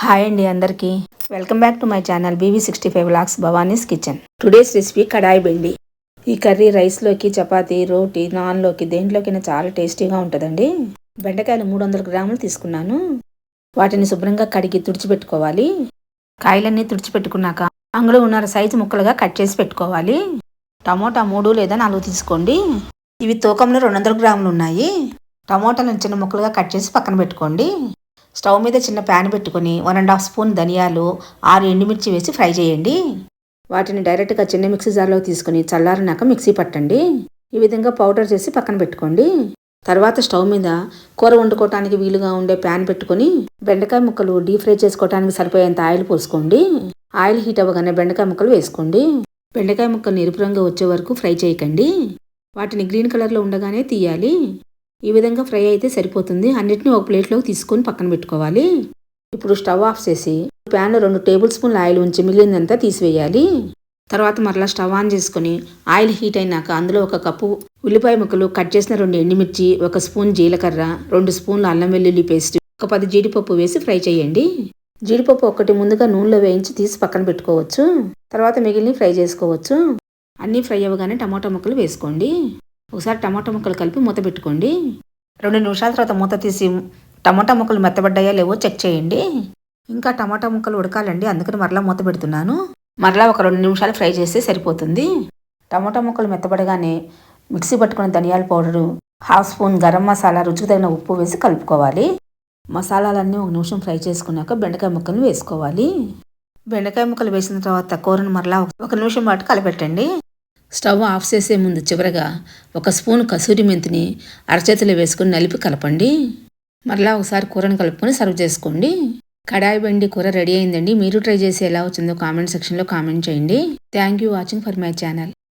Hi అండి అందరికీ. Welcome back to my channel BV sixty five lakhs Bhavani's kitchen today's recipe kadai bhindi ఈ curry రైస్లోకి చపాతీ రోటీ నాన్లోకి దేంట్లోకైనా చాలా టేస్టీగా ఉంటుందండి. బెండకాయలు మూడు వందల గ్రాములు తీసుకున్నాను. వాటిని శుభ్రంగా కడిగి తుడిచిపెట్టుకోవాలి. కాయలన్నీ తుడిచిపెట్టుకున్నాక అంగుళం ఉన్నర సైజు ముక్కలుగా కట్ చేసి పెట్టుకోవాలి. టమోటా మూడు లేదా నాలుగు తీసుకోండి. ఇవి తూకంలో రెండు వందల గ్రాములు ఉన్నాయి. టమోటాలను చిన్న ముక్కలుగా కట్ చేసి పక్కన పెట్టుకోండి. స్టవ్ మీద చిన్న ప్యాన్ పెట్టుకొని వన్ అండ్ హాఫ్ స్పూన్ ధనియాలు ఆరు ఎండుమిర్చి వేసి ఫ్రై చేయండి. వాటిని డైరెక్ట్గా చిన్న మిక్సీ జార్లో తీసుకుని చల్లారినాక మిక్సీ పట్టండి. ఈ విధంగా పౌడర్ చేసి పక్కన పెట్టుకోండి. తర్వాత స్టవ్ మీద కూర వండుకోవటానికి వీలుగా ఉండే ప్యాన్ పెట్టుకొని బెండకాయ ముక్కలు డీప్ ఫ్రై చేసుకోవడానికి సరిపోయేంత ఆయిల్ పోసుకోండి. ఆయిల్ హీట్ అవ్వగానే బెండకాయ ముక్కలు వేసుకోండి. బెండకాయ ముక్కలు ఎరుపు రంగు వచ్చే వరకు ఫ్రై చేయకండి. వాటిని గ్రీన్ కలర్లో ఉండగానే తీయాలి. ఈ విధంగా ఫ్రై అయితే సరిపోతుంది. అన్నిటిని ఒక ప్లేట్లోకి తీసుకొని పక్కన పెట్టుకోవాలి. ఇప్పుడు స్టవ్ ఆఫ్ చేసి ప్యాన్లో రెండు టేబుల్ స్పూన్ల ఆయిల్ ఉంచి మిగిలిందంతా తీసివేయాలి. తర్వాత మరలా స్టవ్ ఆన్ చేసుకొని ఆయిల్ హీట్ అయినాక అందులో ఒక కప్పు ఉల్లిపాయ ముక్కలు కట్ చేసిన రెండు ఎండుమిర్చి ఒక స్పూన్ జీలకర్ర రెండు స్పూన్లు అల్లం వెల్లుల్లి పేస్ట్ ఒక పది జీడిపప్పు వేసి ఫ్రై చేయండి. జీడిపప్పు ఒకటి ముందుగా నూనెలో వేయించి తీసి పక్కన పెట్టుకోవచ్చు. తర్వాత మిగిలిన ఫ్రై చేసుకోవచ్చు. అన్నీ ఫ్రై అవ్వగానే టమాటా ముక్కలు వేసుకోండి. ఒకసారి టమాటా ముక్కలు కలిపి మూత పెట్టుకోండి. రెండు నిమిషాల తర్వాత మూత తీసి టమాటా ముక్కలు మెత్తబడ్డాయా లేవో చెక్ చేయండి. ఇంకా టమాటా ముక్కలు ఉడకాలండి అందుకని మరలా మూత పెడుతున్నాను. మరలా ఒక రెండు నిమిషాలు ఫ్రై చేస్తే సరిపోతుంది. టమాటా ముక్కలు మెత్తబడగానే మిక్సీ పట్టుకున్న ధనియాల powder half spoon garam masala రుచికి తగిన ఉప్పు వేసి కలుపుకోవాలి. మసాలాలన్నీ ఒక నిమిషం ఫ్రై చేసుకున్నాక బెండకాయ ముక్కలు వేసుకోవాలి. బెండకాయ ముక్కలు వేసిన తర్వాత కూరను మరలా ఒక నిమిషం పాటు కలపెట్టండి. స్టవ్ ఆఫ్ చేసే ముందు చివరగా ఒక స్పూన్ కసూరి మెంతిని అరచేతిలో వేసుకుని నలిపి కలపండి. మరలా ఒకసారి కూరను కలుపుకొని సర్వ్ చేసుకోండి. కడాయి బండి కూర రెడీ అయిందండి. మీరు ట్రై చేసి ఎలా వచ్చిందో కామెంట్ సెక్షన్లో కామెంట్ చేయండి. Thank you watching for my channel.